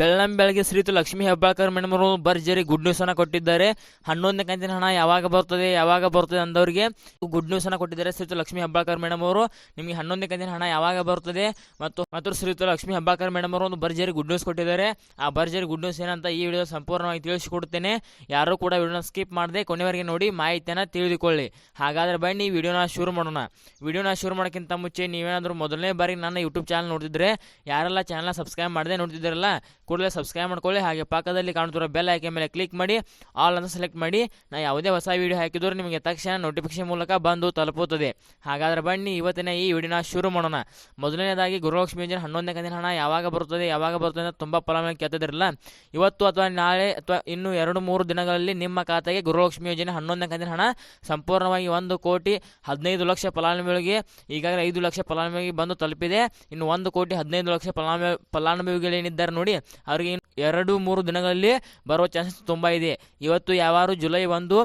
ಬೆಳ್ಳಂ ಬೆಳಗ್ಗೆ ಶ್ರೀತು ಲಕ್ಷ್ಮೀ ಹೆಬ್ಬಾಳ್ಕರ್ ಮೇಡಮ್ ಅವರು ಭರ್ಜರಿ ಗುಡ್ ನ್ಯೂಸ್ ಅನ್ನ ಕೊಟ್ಟಿದ್ದಾರೆ. ಹನ್ನೊಂದನೇ ಕಂತಿನ ಹಣ ಯಾವಾಗ ಬರ್ತದೆ ಯಾವಾಗ ಬರ್ತದೆ ಅಂದವರಿಗೆ ಗುಡ್ ನ್ಯೂಸ್ ಅನ್ನ ಕೊಟ್ಟಿದ್ದಾರೆ ಶ್ರೀತು ಲಕ್ಷ್ಮೀ ಹೆಬ್ಬಾಳ್ಕರ್ ಮೇಡಮ್ ಅವರು. ನಿಮಗೆ ಹನ್ನೊಂದನೇ ಕಂತಿನ ಹಣ ಯಾವಾಗ ಬರ್ತದೆ ಮತ್ತು ಮತ್ತು ಶ್ರೀತು ಲಕ್ಷ್ಮೀ ಹೆಬ್ಬಾಳ್ಕರ್ ಮೇಡಮ್ ಅವರು ಒಂದು ಭರ್ಜರಿ ಗುಡ್ ನ್ಯೂಸ್ ಕೊಟ್ಟಿದ್ದಾರೆ. ಆ ಭರ್ಜರಿ ಗುಡ್ ನ್ಯೂಸ್ ಏನಂತ ಈ ವಿಡಿಯೋ ಸಂಪೂರ್ಣವಾಗಿ ತಿಳಿಸಿಕೊಡ್ತೇನೆ ಯಾರು ಕೂಡ ವಿಡಿಯೋನ ಸ್ಕಿಪ್ ಮಾಡದೆ ಕೊನೆವರೆಗೆ ನೋಡಿ ಮಾಹಿತಿಯನ್ನು ತಿಳಿದುಕೊಳ್ಳಿ. ಹಾಗಾದ್ರೆ ಬನ್ನಿ, ವಿಡಿಯೋನ ಶುರು ಮಾಡೋಣ. ವಿಡಿಯೋನ ಶುರು ಮಾಡೋಕ್ಕಿಂತ ಮುಂಚೆ ನೀವೇನಾದರೂ ಮೊದಲನೇ ಬಾರಿ ನನ್ನ ಯೂಟ್ಯೂಬ್ ಚಾನಲ್ ನೋಡ್ತಿದ್ರೆ, ಯಾರೆಲ್ಲ ಚಾನಲ್ನ ಸಬ್ಸ್ಕ್ರೈಬ್ ಮಾಡದೆ ನೋಡ್ತಿದ್ದೀರಲ್ಲ ಕೂಡಲೇ ಸಬ್ಸ್ಕ್ರೈಬ್ ಮಾಡ್ಕೊಳ್ಳಿ. ಹಾಗೆ ಪಕ್ಕದಲ್ಲಿ ಕಾಣುತ್ತಿರುವ ಬೆಲ್ ಆಯ್ಕೆ ಮೇಲೆ ಕ್ಲಿಕ್ ಮಾಡಿ. ಆಲ್ ಅಂತ ಸೆಲೆಕ್ಟ್ ಮಾಡಿ. ನಾ ಯಾವುದೇ ಹೊಸ ವಿಡಿಯೋ ಹಾಕಿದರೂ ನಿಮಗೆ ತಕ್ಷಣ ನೋಟಿಫಿಕೇಶನ್ ಮೂಲಕ ಬಂದು ತಲುಪುತ್ತದೆ. ಹಾಗಾದ್ರೆ ಬನ್ನಿ, ಇವತ್ತಿನ ಈ ವಿಡಿಯೋನ ಶುರು ಮಾಡೋಣ. ಮೊದಲನೇದಾಗಿ ಗುರುಲಕ್ಷ್ಮಿ ಯೋಜನೆ ಹನ್ನೊಂದನೇ ಕಂದಿನ ಹಣ ಯಾವಾಗ ಬರುತ್ತದೆ ಯಾವಾಗ ಬರುತ್ತದೆ ಅಂತ ತುಂಬ ಫಲಾನುಭವಿ ಕೇಳ್ತಿದ್ರಲ್ಲ ಇವತ್ತು ಅಥವಾ ನಾಳೆ ಅಥವಾ ಇನ್ನು ಎರಡು ಮೂರು ದಿನಗಳಲ್ಲಿ ನಿಮ್ಮ ಖಾತೆಗೆ ಗುರುಲಕ್ಷ್ಮಿ ಯೋಜನೆ ಹನ್ನೊಂದನೇ ಕಂತಿನ ಹಣ ಸಂಪೂರ್ಣವಾಗಿ ಒಂದು ಕೋಟಿ ಹದಿನೈದು ಲಕ್ಷ ಫಲಾನುಭವಿಗಳಿಗೆ, ಈಗಾಗಲೇ ಐದು ಲಕ್ಷ ಫಲಾನುಭವಿಗೆ ಬಂದು ತಲುಪಿದೆ. ಇನ್ನು ಒಂದು ಕೋಟಿ ಹದಿನೈದು ಲಕ್ಷ ಫಲಾನುಭವಿ, ಫಲಾನುಭವಿಗಳೇನಿದ್ದಾರೆ ನೋಡಿ ಅವರಿಗೆ ಇನ್ನು ಎರಡು ಮೂರು ದಿನಗಳಲ್ಲಿ ಬರುವ ಚಾನ್ಸಸ್ ತುಂಬ ಇದೆ. ಇವತ್ತು ಯಾವಾರು ಜುಲೈ ಒಂದು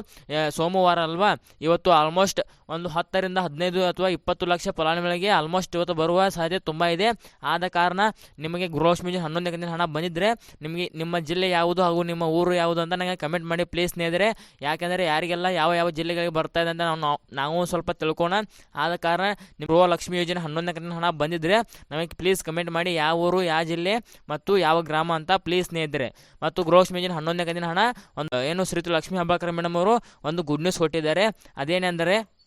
ಸೋಮವಾರ ಅಲ್ವಾ? ಇವತ್ತು ಆಲ್ಮೋಸ್ಟ್ ಒಂದು ಹತ್ತರಿಂದ ಹದಿನೈದು ಅಥವಾ ಇಪ್ಪತ್ತು ಲಕ್ಷ ಫಲಾನುಭವಿಗಳಿಗೆ ಆಲ್ಮೋಸ್ಟ್ ಇವತ್ತು ಬರುವ ಸಾಧ್ಯತೆ ತುಂಬ ಇದೆ. ಆದ ಕಾರಣ ನಿಮಗೆ ಗೃಹಲಕ್ಷ್ಮಿ ಹನ್ನೊಂದನೇ ಕಂತಿನ ಹಣ ಬಂದಿದ್ದರೆ ನಿಮಗೆ ನಿಮ್ಮ ಜಿಲ್ಲೆ ಯಾವುದು ಹಾಗೂ ನಿಮ್ಮ ಊರು ಯಾವುದು ಅಂತ ನನಗೆ ಕಮೆಂಟ್ ಮಾಡಿ ಪ್ಲೀಸ್ ಸ್ನೇಹಿತರೆ. ಯಾಕೆಂದರೆ ಯಾರಿಗೆಲ್ಲ ಯಾವ ಯಾವ ಜಿಲ್ಲೆಗಳಿಗೆ ಬರ್ತಾ ಇದೆ ಅಂತ ನಾವು ನಾವು ಸ್ವಲ್ಪ ತಿಳ್ಕೋಣ ಆದ ಕಾರಣ ನಿಮ್ಮ ಗೃಹಲಕ್ಷ್ಮಿ ಯೋಜನೆ ಹನ್ನೊಂದನೇ ಕಂತಿನ ಹಣ ಬಂದಿದ್ದರೆ ನಮಗೆ ಪ್ಲೀಸ್ ಕಮೆಂಟ್ ಮಾಡಿ ಯಾವ ಊರು, ಯಾವ ಜಿಲ್ಲೆ ಮತ್ತು ಯಾವ ಗ್ರಾಮ ಅಂತ ಪ್ಲೀಸ್ ಸ್ನೇಹಿತರೆ. ಮತ್ತು ಗೃಹಲಕ್ಷ್ಮಿ ಯೋಜನೆ ಹನ್ನೊಂದನೇ ಕಂದಿನ ಹಣ, ಒಂದು, ಏನು ಶ್ರೀತು ಲಕ್ಷ್ಮೀ ಹಬ್ಬಕರ ಮೇಡಮ್ ಅವರು ಒಂದು ಗುಡ್ ನ್ಯೂಸ್ ಕೊಟ್ಟಿದ್ದಾರೆ. ಅದೇನೆಂದರೆ,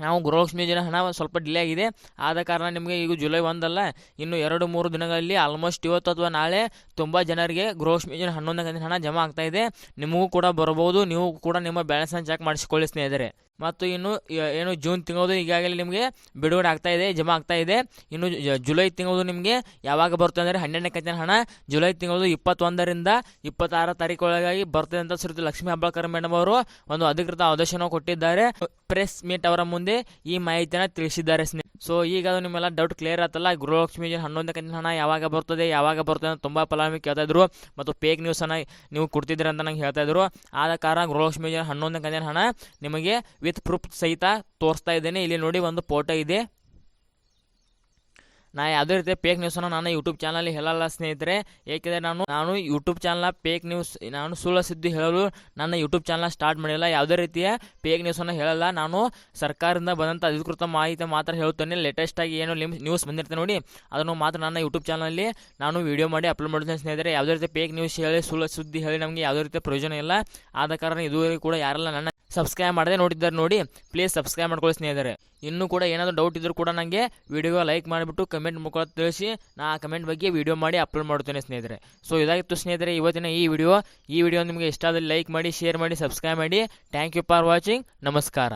ನಾವು ಗೃಹಲಕ್ಷ್ಮಿ ಯೋಜನೆ ಹಣ ಸ್ವಲ್ಪ ಡಿಲೇ ಆಗಿದೆ. ಆದ ಕಾರಣ ನಿಮಗೆ ಈಗ ಜುಲೈ ಒಂದಲ್ಲ, ಇನ್ನು ಎರಡು, ಮೂರು ದಿನಗಳಲ್ಲಿ ಆಲ್ಮೋಸ್ಟ್ ಇವತ್ತು ಅಥವಾ ನಾಳೆ ತುಂಬ ಜನರಿಗೆ ಗೃಹಲಕ್ಷ್ಮಿ ಯೋಜನೆ ಹನ್ನೊಂದನೇ ಕಂದಿನ ಹಣ ಜಮಾ ಆಗ್ತಾ ಇದೆ. ನಿಮಗೂ ಕೂಡ ಬರಬಹುದು ನೀವು ಕೂಡ ನಿಮ್ಮ ಬ್ಯಾಲೆನ್ಸನ್ನು ಚೆಕ್ ಮಾಡಿಸಿಕೊಳ್ಳಿ ಸ್ನೇಹಿತರೆ. ಮತ್ತು ಇನ್ನು ಏನು, ಜೂನ್ ತಿಂಗಳದು ಈಗಾಗಲೇ ನಿಮಗೆ ಬಿಡುಗಡೆ ಆಗ್ತಾ ಇದೆ, ಜಮಾ ಆಗ್ತಾ ಇದೆ. ಇನ್ನು ಜುಲೈ ತಿಂಗಳದು ನಿಮಗೆ ಯಾವಾಗ ಬರುತ್ತೆ ಅಂದರೆ ಹನ್ನೆರಡನೇ ಕಂತಿನ ಹಣ ಜುಲೈ ತಿಂಗಳದು ಇಪ್ಪತ್ತೊಂದರಿಂದ ಇಪ್ಪತ್ತಾರ ತಾರೀಕೊಳಗಾಗಿ ಬರ್ತದೆ ಅಂತ ಶ್ರೀ ಲಕ್ಷ್ಮೀ ಹಬ್ಬಾಳ್ಕರ್ ಮೇಡಮ್ ಅವರು ಒಂದು ಅಧಿಕೃತ ಆದೇಶನ ಕೊಟ್ಟಿದ್ದಾರೆ. ಪ್ರೆಸ್ ಮೀಟ್ ಅವರ ಮುಂದೆ ಈ ಮಾಹಿತಿಯನ್ನು ತಿಳಿಸಿದ್ದಾರೆ. ಸೊ ಈಗ ಅದು ನಿಮ್ಮೆಲ್ಲ ಡೌಟ್ ಕ್ಲಿಯರ್ ಆತಲ್ಲ? ಗೃಹಲಕ್ಷ್ಮಿ ಯೋಜನೆ ಹನ್ನೊಂದನೇ ಕಂತಿನ ಹಣ ಯಾವಾಗ ಬರ್ತದೆ ಯಾವಾಗ ಬರ್ತದೆ ಅಂತ ತುಂಬ ಫಲಾನುಭವಿ ಕೇಳ್ತಾ ಇದ್ರು. ಮತ್ತು ನ್ಯೂಸ್ ನ್ಯೂಸನ್ನು ನೀವು ಕೊಡ್ತಿದ್ರಿ ಅಂತ ನಂಗೆ ಹೇಳ್ತಾ ಇದ್ರು. ಆದ ಕಾರಣ ಗೃಹಲಕ್ಷ್ಮಿ ಯೋಜನೆ ಹನ್ನೊಂದನೇ ಕಂತಿನ ಹಣ ನಿಮಗೆ ವಿತ್ ಪ್ರೂಫ್ ಸಹಿತ ತೋರಿಸ್ತಾ ಇದ್ದೇನೆ. ಇಲ್ಲಿ ನೋಡಿ ಒಂದು ಫೋಟೋ ಇದೆ. ನಾ ಯಾವುದೇ ರೀತಿಯ ಫೇಕ್ ನ್ಯೂಸನ್ನು ನಾನು ಯೂಟ್ಯೂಬ್ ಚಾನಲ್ ಹೇಳಲ್ಲ ಸ್ನೇಹಿತರೆ. ಏಕೆಂದರೆ ನಾನು ನಾನು ಯೂಟ್ಯೂಬ್ ಚಾನಲ್ ಫೇಕ್ ನ್ಯೂಸ್ ನಾನು ಸುಳ್ಳು ಸುದ್ದಿ ಹೇಳಲು ನನ್ನ ಯೂಟ್ಯೂಬ್ ಚಾನಲ್ ಸ್ಟಾರ್ಟ್ ಮಾಡಿಲ್ಲ. ಯಾವುದೇ ರೀತಿಯ ಫೇಕ್ ನ್ಯೂಸನ್ನು ಹೇಳಲ್ಲ. ನಾನು ಸರ್ಕಾರದಿಂದ ಬಂದಂಥ ಅಧಿಕೃತ ಮಾಹಿತಿ ಮಾತ್ರ ಹೇಳುತ್ತೇನೆ. ಲೇಟೆಸ್ಟ್ ಆಗಿ ಏನು ಲಿಮ್ ನ್ಯೂಸ್ ಬಂದಿರ್ತೇನೆ ನೋಡಿ, ಅದನ್ನು ಮಾತ್ರ ನನ್ನ ಯೂಟ್ಯೂಬ್ ಚಾನಲಲ್ಲಿ ನಾನು ವಿಡಿಯೋ ಮಾಡಿ ಅಪ್ಲೋಡ್ ಮಾಡ್ತೇನೆ ಸ್ನೇಹಿತರೆ. ಯಾವುದೇ ರೀತಿ ಫೇಕ್ ನ್ಯೂಸ್ ಹೇಳಿ, ಸುಳ್ಳು ಸುದ್ದಿ ಹೇಳಿ ನಮಗೆ ಯಾವುದೇ ರೀತಿಯ ಪ್ರಯೋಜನ ಇಲ್ಲ. ಆದ ಕಾರಣ ಇದುವರೆಗೂ ಕೂಡ ಯಾರೆಲ್ಲ ನನ್ನ ಸಬ್ಸ್ಕ್ರೈಬ್ ಮಾಡದೆ ನೋಡಿದ್ದಾರೆ ನೋಡಿ ಪ್ಲೀಸ್ ಸಬ್ಸ್ಕ್ರೈಬ್ ಮಾಡ್ಕೊಳ್ಳಿ ಸ್ನೇಹಿತರೆ. ಇನ್ನೂ ಕೂಡ ಏನಾದರೂ ಡೌಟ್ ಇದ್ದರೂ ಕೂಡ ನನಗೆ ವಿಡಿಯೋ ಲೈಕ್ ಮಾಡಿಬಿಟ್ಟು ಕಮೆಂಟ್ ಮುಖಾಂತರ ತಿಳಿಸಿ. ನಾ ಆ ಕಮೆಂಟ್ ಬಗ್ಗೆ ವಿಡಿಯೋ ಮಾಡಿ ಅಪ್ಲೋಡ್ ಮಾಡ್ತೇನೆ ಸ್ನೇಹಿತರೆ. ಸೊ ಇದಾಗಿತ್ತು ಸ್ನೇಹಿತರೆ, ಇವತ್ತಿನ ಈ ವಿಡಿಯೋ ಈ ವಿಡಿಯೋ ನಿಮಗೆ ಇಷ್ಟ ಆದಲ್ಲಿ ಲೈಕ್ ಮಾಡಿ ಶೇರ್ ಮಾಡಿ ಸಬ್ಸ್ಕ್ರೈಬ್ ಮಾಡಿ. ಥ್ಯಾಂಕ್ ಯು ಫಾರ್ ವಾಚಿಂಗ್ ನಮಸ್ಕಾರ.